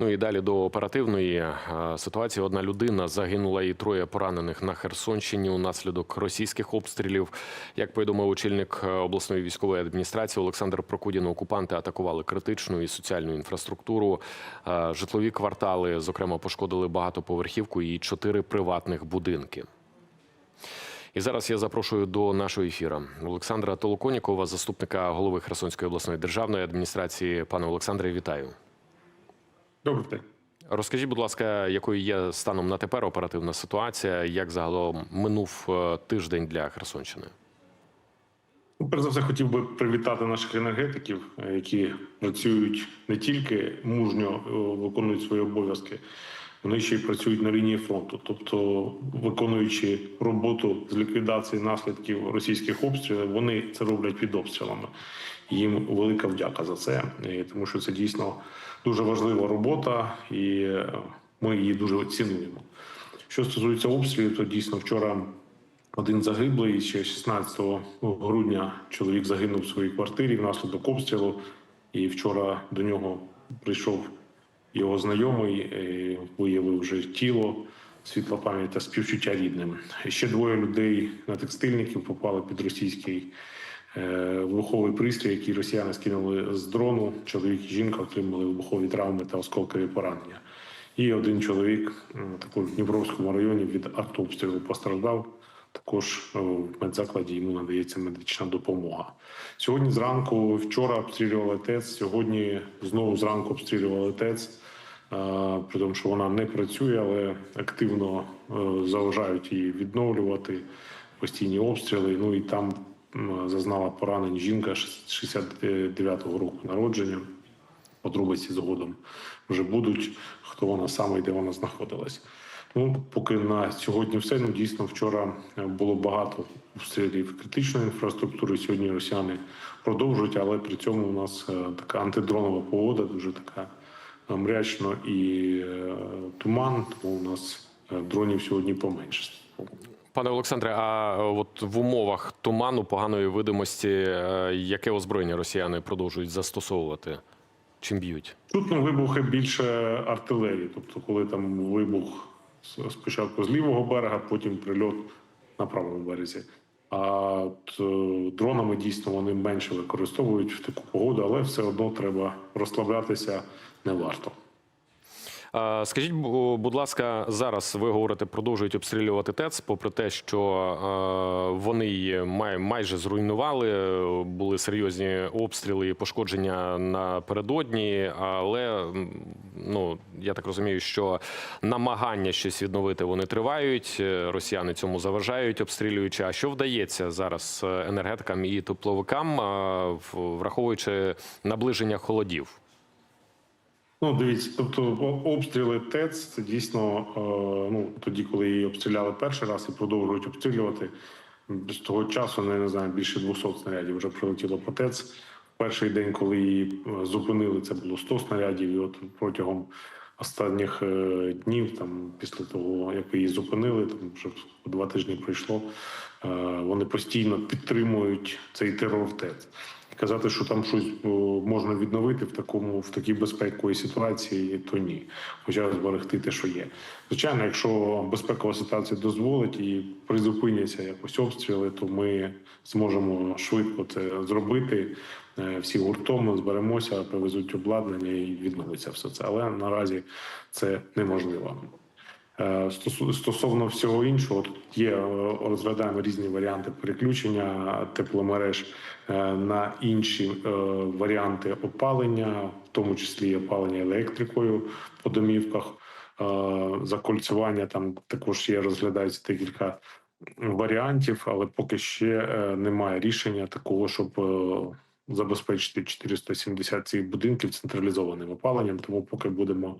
Ну і далі до оперативної е, ситуації. Одна людина загинула і троє поранених на Херсонщині унаслідок російських обстрілів. Як повідомив очільник е, обласної військової адміністрації Олександр Прокудін, окупанти атакували критичну і соціальну інфраструктуру, Е, житлові квартали. Зокрема, пошкодили багатоповерхівку і чотири приватних будинки. І зараз я запрошую до нашого ефіру Олександра Толоконікова, заступника голови Херсонської обласної державної адміністрації. Пане Олександре, вітаю. Добрий день. Розкажіть, будь ласка, якою є станом на тепер оперативна ситуація? Як загалом минув е, тиждень для Херсонщини? Ну, перш за все, хотів би привітати наших енергетиків, е, які працюють не тільки мужньо е, виконують свої обов'язки, вони ще й працюють на лінії фронту, тобто виконуючи роботу з ліквідації наслідків російських обстрілів, вони це роблять під обстрілами. Їм велика вдяка за це, тому що це дійсно дуже важлива робота, і ми її дуже цінуємо. Що стосується обстрілів, то дійсно вчора один загиблий ще 16 грудня чоловік загинув в своїй квартирі внаслідок обстрілу. І вчора до нього прийшов його знайомий, е, виявив вже тіло, світла пам'ять та співчуття рідним. Ще двоє людей на текстильників попали під російський е, вибуховий пристрій, який росіяни скинули з дрону. Чоловік і жінка отримали вибухові травми та осколкові поранення. І один чоловік також в Дніпровському районі від артобстрілу постраждав. Також е, в медзакладі йому надається медична допомога. Сьогодні зранку, вчора обстрілювали ТЕЦ, сьогодні знову зранку обстрілювали ТЕЦ. е, При тому, що вона не працює, але активно е, заважають її відновлювати постійні обстріли. Ну і там зазнала поранень жінка 69-го року народження. Подробиці згодом вже будуть, хто вона саме і де вона знаходилась. Ну, поки на сьогодні все. Ну, дійсно, вчора е, було багато обстрілів критичної інфраструктури. Сьогодні росіяни продовжують, але при цьому у нас е, така антидронова погода, дуже така мрячно і е, туман, тому у нас дронів сьогодні поменше. Пане Олександре, а от в умовах туману поганої видимості, яке озброєння росіяни продовжують застосовувати? Чим б'ють? Чутно вибухи більше артилерії, тобто, коли там вибух спочатку з лівого берега, потім прильот на правому березі. А от, е, дронами дійсно вони менше використовують в таку погоду, але все одно треба розслаблятися не варто. Скажіть, будь ласка, зараз ви говорите, продовжують обстрілювати ТЕЦ, попри те, що вони її май, майже зруйнували, були серйозні обстріли і пошкодження напередодні. Але ну я так розумію, що намагання щось відновити вони тривають. е, Росіяни цьому заважають, обстрілюючи. А що вдається зараз е, енергетикам і тепловикам, враховуючи наближення холодів? Ну, дивіться, тобто обстріли ТЕЦ це дійсно е, ну тоді, коли її обстріляли перший раз і продовжують обстрілювати. З того часу не, не знаю, більше 200 снарядів вже прилетіло по ТЕЦ. Перший день, коли її е, зупинили, це було 100 снарядів. І от протягом останніх е, днів, там після того як її зупинили, там вже два тижні пройшло. Вони постійно підтримують цей терор ТЕЦ. Казати, що там щось можна відновити в такому в такій безпековій ситуації, то ні. Хоча зберегти те, що є. Звичайно, якщо безпекова ситуація дозволить і призупиняться якось обстріли, то ми зможемо швидко це зробити. Е, Всі гуртом зберемося, привезуть обладнання і відновиться все це. Але наразі це неможливо. Е, Стосовно всього іншого, є е, розглядаємо різні варіанти переключення тепломереж е, на інші варіанти опалення, в тому числі опалення електрикою по домівках. Закольцювання там також є, розглядається декілька варіантів, але поки ще немає рішення такого, щоб забезпечити 470 цих будинків централізованим опаленням. Тому поки будемо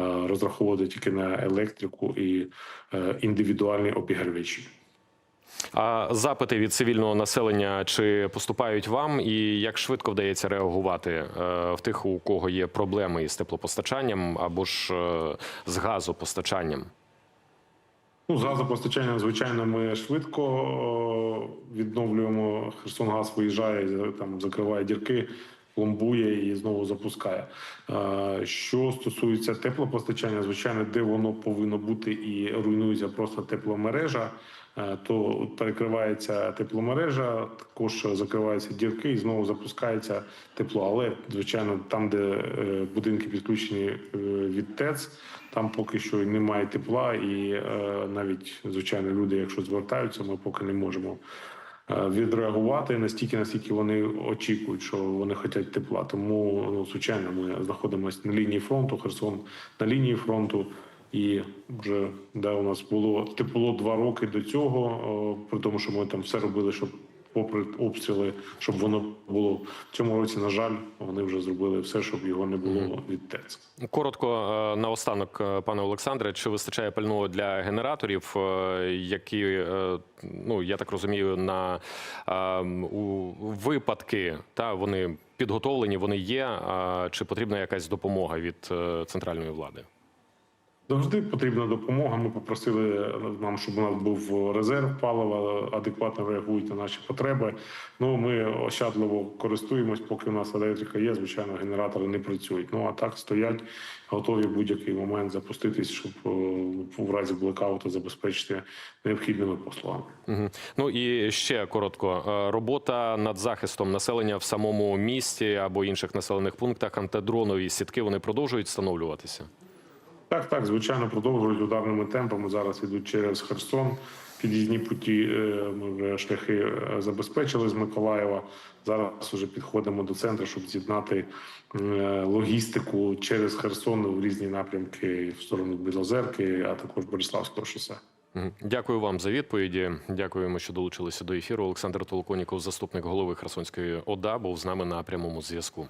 розраховувати тільки на електрику і е, індивідуальні обігрівачі. А запити від цивільного населення чи поступають вам, і як швидко вдається реагувати е, в тих, у кого є проблеми із теплопостачанням або ж е, з газопостачанням? Ну, з газопостачанням, звичайно, ми швидко е, відновлюємо. Херсонгаз виїжджає, там закриває дірки. Пломбує і знову запускає. Е, Що стосується теплопостачання, звичайно, де воно повинно бути і руйнується просто тепломережа, е, то перекривається тепломережа, також закриваються дірки і знову запускається тепло. Але звичайно, там, де е, будинки підключені від ТЕЦ, там поки що немає тепла, і навіть звичайно люди, якщо звертаються, ми поки не можемо відреагувати настільки, наскільки вони очікують, що вони хочуть тепла. Тому ну, звичайно, ми знаходимося на лінії фронту, Херсон на лінії фронту. І вже де у нас було тепло два роки до цього, при тому, що ми там все робили, щоб попри обстріли, щоб воно було в цьому році. На жаль, вони вже зробили все, щоб його не було від ТЕЦ. Коротко е, наостанок, е, пане Олександре, чи вистачає пального для генераторів, е, які ну я так розумію, на у випадки та вони підготовлені, вони є. а Чи потрібна якась допомога від центральної влади? Завжди потрібна допомога. Ми попросили нам, щоб у нас був резерв палива, адекватно реагують на наші потреби. Ну ми ощадливо користуємось, поки у нас електрика є. Звичайно, генератори не працюють. Ну а так стоять, готові будь-який момент запуститись, щоб е, в разі блекауту забезпечити необхідними послугами. Мгм. Ну і ще коротко: Е, робота над захистом населення в самому місті або інших населених пунктах антидронові сітки вони продовжують встановлюватися. Так, так, звичайно, продовжують ударними темпами. Зараз ідуть через Херсон. Під'їзні путі е, ми вже шляхи е, забезпечили з Миколаєва. Зараз вже підходимо до центру, щоб з'єднати е, логістику через Херсон в різні напрямки в сторону Білозерки, а також Бориславського шосе. Дякую вам за відповіді. Дякуємо, що долучилися до ефіру. Олександр Толоконіков, заступник голови Херсонської ОДА, був з нами на прямому зв'язку.